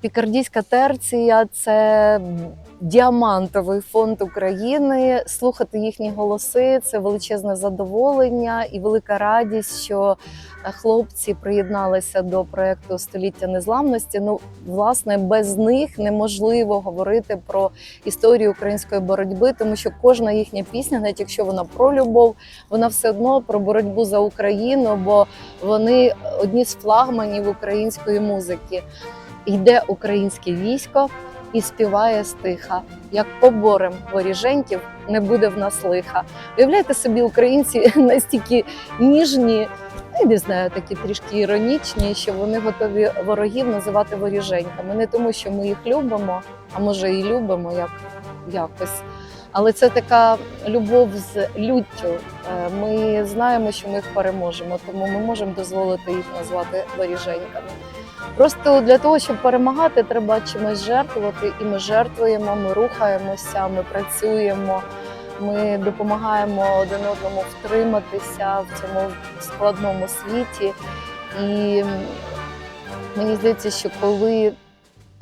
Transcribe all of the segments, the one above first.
Пікардійська терція це діамантовий фонд України. Слухати їхні голоси це величезне задоволення і велика радість, що е, хлопці приєдналися до проекту Століття незламності. Ну, власне, без них неможливо говорити про історію української боротьби, тому що кожна їхня пісня, навіть якщо вона про любов, вона все одно про боротьбу за Україну, бо вони одні з флагманів української музики. Йде українське військо і співає стиха. Як поборем воріженьків, не буде в нас лиха. Уявляєте собі, українці настільки ніжні, я не знаю, такі трішки іронічні, що вони готові ворогів називати воріженьками. Не тому, що ми їх любимо, а може і любимо як якось. Але це така любов з люттю. Е, Ми знаємо, що ми їх переможемо, тому ми можемо дозволити їх назвати воріженьками. Просто для того, щоб перемагати, треба чимось жертвувати, і ми жертвуємо, ми рухаємося, ми працюємо, ми допомагаємо один одному втриматися в цьому складному світі. І мені здається, що коли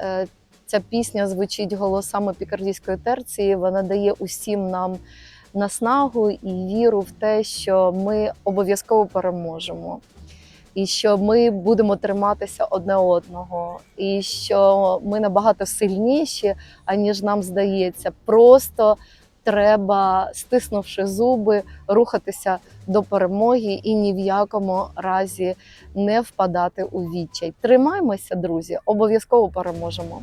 е, ця пісня звучить голосами пікардійської терції, вона дає усім нам наснагу і віру в те, що ми обов'язково переможемо і що ми будемо триматися одне одного, і що ми набагато сильніші, аніж нам здається. Просто треба, стиснувши зуби, рухатися до перемоги і ні в якому разі не впадати у відчай. Тримаймося, друзі, обов'язково переможемо.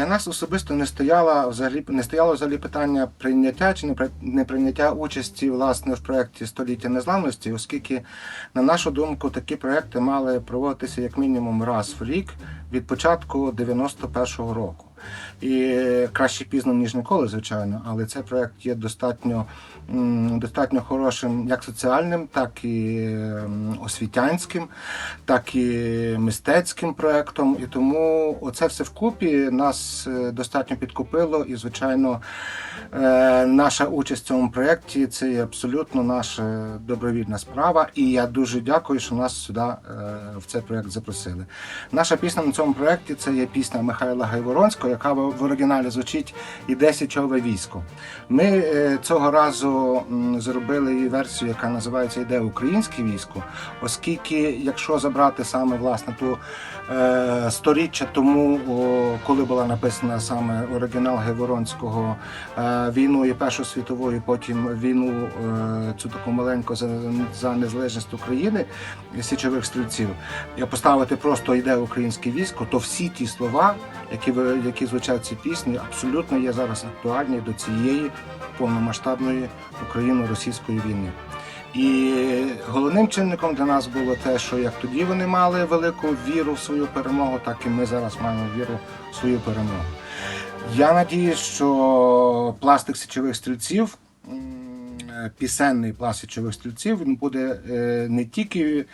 Для нас особисто не стояло взагалі не стояло взагалі питання прийняття чи не при- прийняття участі власне в проєкті Століття незламності, оскільки, на нашу думку, такі проекти мали проводитися як мінімум раз в рік від початку 91-го року. І краще пізно, ніж ніколи, звичайно, але цей проект є достатньо, достатньо хорошим як соціальним, так і освітянським, так і мистецьким проектом. І тому оце все вкупі нас е, достатньо підкупило. І, звичайно, е, наша участь в цьому проєкті це є абсолютно наша добровільна справа. І я дуже дякую, що нас сюди е, в цей проєкт запросили. Наша пісня на цьому проєкті це є пісня Михайла Гайворонського, яка в оригіналі звучить «Іде січове військо. Ми е, цього разу зробили версію, яка називається Іде українське військо, оскільки, якщо забрати саме власне ту е, сторіччя тому, коли була написана саме оригінал Гайворонського е, війною Першою світовою, потім війну е, цю таку маленьку за, за незалежність України січових стрільців, і поставити просто йде українське військо, то всі ті слова, які які звучать ці пісні, абсолютно є зараз актуальні до цієї повномасштабної україно-російської війни. І головним чинником для нас було те, що як тоді вони мали велику віру в свою перемогу, так і ми зараз маємо віру в свою перемогу. Я надію, що пластик січових стрільців, пісенний пласт січових стрільців, він буде е, не тільки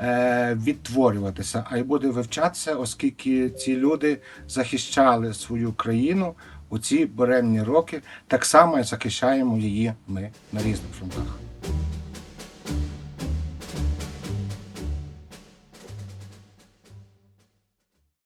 е, відтворюватися, а й буде вивчатися, оскільки ці люди захищали свою країну у ці буремні роки, так само і захищаємо її ми на різних фронтах.